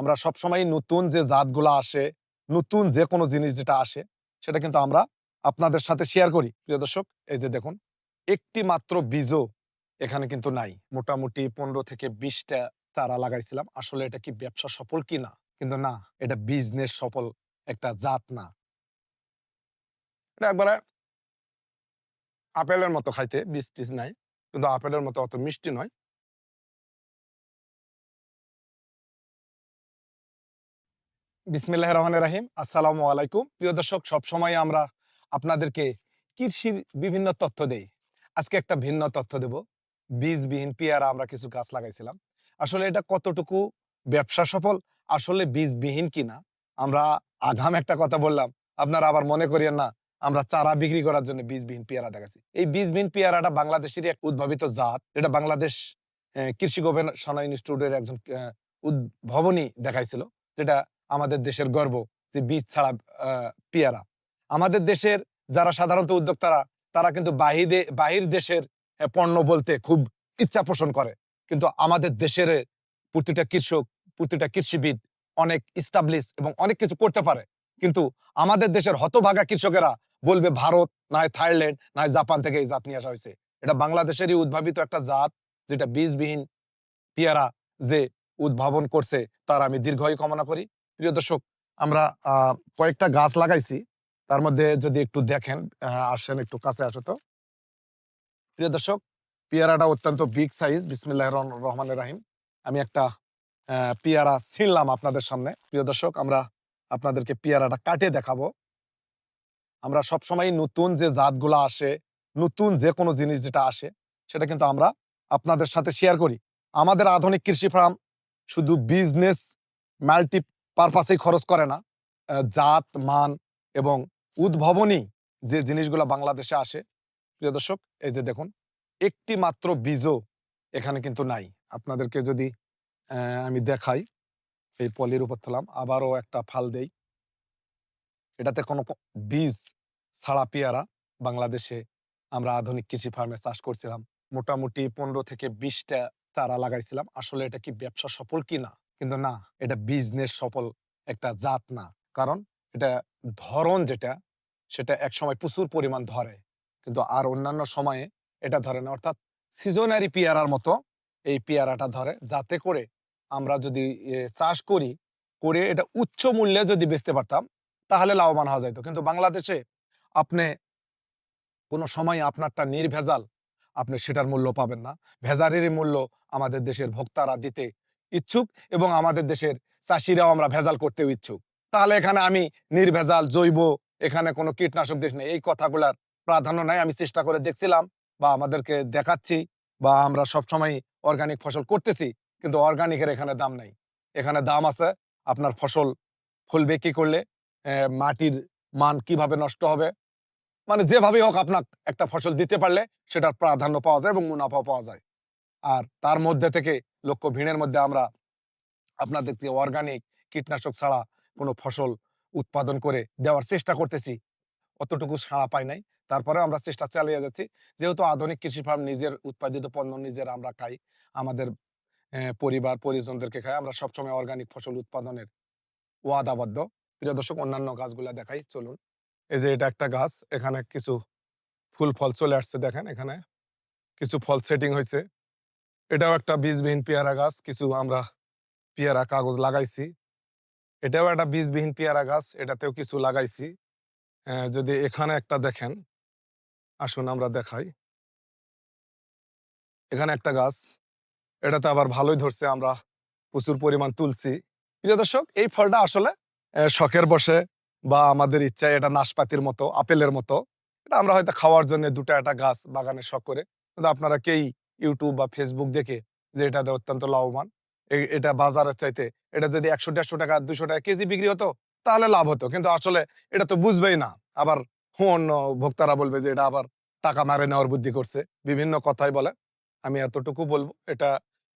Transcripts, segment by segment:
আমরা সবসময় নতুন যে জাতগুলো আসে, নতুন যে কোনো জিনিস যেটা আসে, সেটা কিন্তু আমরা আপনাদের সাথে শেয়ার করি। প্রিয় দর্শক, এই যে দেখুন, একটি মাত্র বীজও এখানে কিন্তু নাই। মোটামুটি পনেরো থেকে বিশটা চারা লাগাইছিলাম। আসলে এটা কি ব্যবসা সফল কি না? কিন্তু না, এটা বিজনেস সফল একটা জাত না। এটা একবারে আপেলের মতো খাইতে বীজ টিজ নাই। কিন্তু আপেলের মতো অত মিষ্টি নয়। বিসমিল্লাহ রহমান রাহিম। আসসালামু আলাইকুম। প্রিয় দর্শক, সবসময় আমরা আপনাদেরকে কৃষির বিভিন্ন তথ্য দেই। আজকে একটা ভিন্ন তথ্য দেব। বীজবিহীন পেয়ারা আমরা কিছু গাছ লাগাইছিলাম। আসলে এটা কতটুকু ব্যবসা সফল, আসলে বীজবিহীন কিনা? আমরা আগাম একটা কথা বললাম। আপনারা আবার মনে করিয়েন না, আমরা চারা বিক্রি করার জন্য বীজবিহীন পেয়ারা দেখাচ্ছি এই বীজবিহীন পেয়ারাটা বাংলাদেশেরই এক উদ্ভাবিত জাত। যেটা বাংলাদেশ কৃষি গবেষণা ইনস্টিটিউটের একজন উদ্ভাবনী দেখাইছিল। যেটা আমাদের দেশের গর্ব, যে বীজ ছাড়া পেয়ারা। আমাদের দেশের যারা সাধারণত উদ্যোক্তারা, তারা কিন্তু বাহিরে, বাহির দেশের পণ্য বলতে খুব ইচ্ছা পোষণ করে। কিন্তু আমাদের দেশের প্রতিটা কৃষক, প্রতিটা কৃষিবিদ অনেক ইস্টাবলিশ এবং অনেক কিছু করতে পারে। কিন্তু আমাদের দেশের হতভাগা কৃষকেরা বলবে, ভারত নয় থাইল্যান্ড নয় জাপান থেকে এই জাত নিয়ে আসা হয়েছে। এটা বাংলাদেশেরই উদ্ভাবিত একটা জাত, যেটা বীজবিহীন পেয়ারা যে উদ্ভাবন করছে, তার আমি দীর্ঘায়ু কামনা করি। প্রিয় দর্শক, আমরা কয়েকটা গাছ লাগাইছি। তার মধ্যে যদি একটু দেখেন আসেন একটু কাছে আসো তো। প্রিয় দর্শক, পেয়ারাটা অত্যন্ত বিগ সাইজ বিসমিল্লাহ রহমানের রাহিম। আমি একটা পেয়ারা ছিনলাম আপনাদের সামনে। প্রিয় দর্শক, আমরা আপনাদেরকে পেয়ারাটা কাটে দেখাবো। আমরা সবসময় নতুন যে জাতগুলো আসে, নতুন যে কোনো জিনিস যেটা আসে, সেটা কিন্তু আমরা আপনাদের সাথে শেয়ার করি। আমাদের আধুনিক কৃষি ফার্ম শুধু বিজনেস মাল্টি পারপাসেই খরচ করে না। জাত, মান এবং উদ্ভাবনী যে জিনিসগুলো বাংলাদেশে আসে, প্রিয় দর্শক, এই যে দেখুন, একটি মাত্র বীজও এখানে কিন্তু নাই। আপনাদেরকে যদি আমি দেখাই, এই পলির উপর তোলাম আবারও একটা ফাল দেই। এটাতে কোনো বীজ ছাড়া পেয়ারা বাংলাদেশে আমরা আধুনিক কৃষি ফার্মে চাষ করছিলাম। মোটামুটি পনেরো থেকে বিশটা চারা লাগাইছিলাম। আসলে এটা কি ব্যবসা সফল কি না কিন্তু না, এটা বিজনেস সফল একটা জাত না। কারণ এটা ধরন যেটা, সেটা এক সময় প্রচুর পরিমাণ ধরে। কিন্তু আর অন্যান্য সময়ে এটা ধরে না। অর্থাৎ সিজনারি পেয়ারার মতো এই পেয়ারাটা ধরে, যাতে করে আমরা যদি চাষ করি, করে এটা উচ্চ মূল্যে যদি বেচতে পারতাম, তাহলে লাভবান হওয়া যাইতো। কিন্তু বাংলাদেশে আপনি কোনো সময় আপনারটা নির্ভেজাল, আপনি সেটার মূল্য পাবেন না। ভেজালেরই মূল্য আমাদের দেশের ভোক্তারা দিতে ইচ্ছুক এবং আমাদের দেশের চাষিরাও আমরা ভেজাল করতেও ইচ্ছুক। তাহলে এখানে আমি নির্ভেজাল, জৈব, এখানে কোনো কীটনাশক দেশ নেই। এই কথাগুলার প্রাধান্য নাই। আমি চেষ্টা করে দেখছিলাম বা আমাদেরকে দেখাচ্ছি বা আমরা সবসময় অর্গানিক ফসল করতেছি, কিন্তু অর্গানিকের এখানে দাম নাই। এখানে দাম আছে, আপনার ফসল ফলবে কি করলে মাটির মান কীভাবে নষ্ট হবে? মানে যেভাবেই হোক আপনার একটা ফসল দিতে পারলে সেটার প্রাধান্য পাওয়া যায় এবং মুনাফা পাওয়া যায়। আর তার মধ্যে থেকে লক্ষ্য ভিড়ের মধ্যে আমরা আপনাদেরকে অর্গানিক কীটনাশক ছাড়া কোনো ফসল উৎপাদন করে দেওয়ার চেষ্টা করতেছি। অতটুকু সাড়া পাই নাই। তারপরে আমরা চেষ্টা চালিয়ে যাচ্ছি। যেহেতু আধুনিক কৃষি ফার্ম নিজের উৎপাদিত পণ্য নিজের আমরা খাই, আমাদের পরিবার, পরিজনদেরকে খাই, আমরা সবসময় অর্গানিক ফসল উৎপাদনের ওয়াদাবদ্ধ। প্রিয় দর্শক, অন্যান্য গাছগুলা দেখাই, চলুন। এই যে এটা একটা গাছ, এখানে কিছু ফুল ফল চলে আসছে, দেখেন, এখানে কিছু ফল সেটিং হয়েছে এটাও একটা বীজবিহীন পেয়ারা গাছ, কিছু আমরা পেয়ারা কাগজ লাগাইছি। এটাও একটা বীজবিহীন পেয়ারা গাছ, এটাতেও কিছু লাগাইছি। যদি এখানে একটা দেখেন, আসুন আমরা দেখাই। এখানে একটা গাছ, এটাতে আবার ভালোই ধরছে, আমরা প্রচুর পরিমাণ তুলছি। প্রিয় দর্শক, এই ফলটা আসলে শখের বসে বা আমাদের ইচ্ছায় এটা নাশপাতির মতো, আপেলের মতো, এটা আমরা হয়তো খাওয়ার জন্য দুটো একটা গাছ বাগানে শখ করে। কিন্তু আপনারা কেই ইউটিউব বা ফেসবুক দেখে যে এটা অত্যন্ত লাভবান। এটা বাজারের চাইতে এটা যদি একশো, দেড়শো টাকা, দুশো টাকা কেজি বিক্রি হতো, তাহলে লাভ হতো। কিন্তু আসলে এটা তো বুঝবেই না। আবার অন্য ভোক্তারা বলবে যে এটা আবার টাকা মারে নেওয়ার বুদ্ধি করছে। বিভিন্ন কথাই বলে। আমি এতটুকু বলব, এটা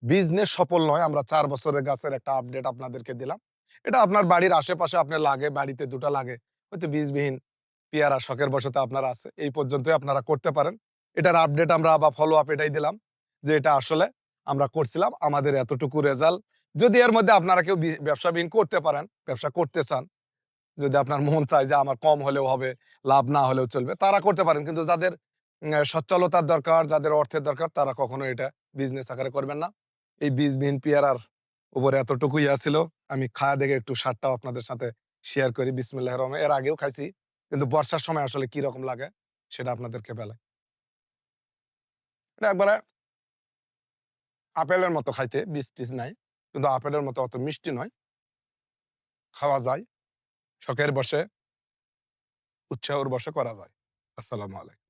বিজনেস সফল নয়। আমরা চার বছরের গাছের একটা আপডেট আপনাদেরকে দিলাম। এটা আপনার বাড়ির আশেপাশে আপনার লাগে, বাড়িতে দুটো লাগে। হয়তো বীজবিহীন পেয়ারা, শখের বসতে আপনার আছে। এই পর্যন্তই আপনারা করতে পারেন। এটার আপডেট আমরা বা ফলো আপ এটাই দিলাম। যে এটা আসলে আমরা করছিলাম, আমাদের এতটুকু রেজাল্ট। যদি এর মধ্যে আপনারা কেউ বি- ব্যবসাবিহীন করতে পারেন, ব্যবসা করতে চান, যদি আপনার মন চায় যে আমার কম হলেও হবে, লাভ না হলেও চলবে, তারা করতে পারেন। কিন্তু যাদের সচ্ছলতার দরকার, যাদের অর্থের দরকার, তারা কখনো এটা বিজনেস আকারে করবেন না। এই বীজবিহীন পেয়ারার উপরে এতটুকুই আছিল। আমি খাওয়া দেখে একটু সারটাও আপনাদের সাথে শেয়ার করি। বিসমিল্লাহ রহমান, এর আগেও খাইছি, কিন্তু বর্ষার সময় আসলে কি রকম লাগে, সেটা আপনাদেরকে বেলায় এটা একবারে আপেলের মতো খাইতে, বীজ টিজ নাই। কিন্তু আপেলের মতো অত মিষ্টি নয়। খাওয়া যায়, শখের বসে, উৎসাহর বসে করা যায়। আসসালামু আলাইকুম।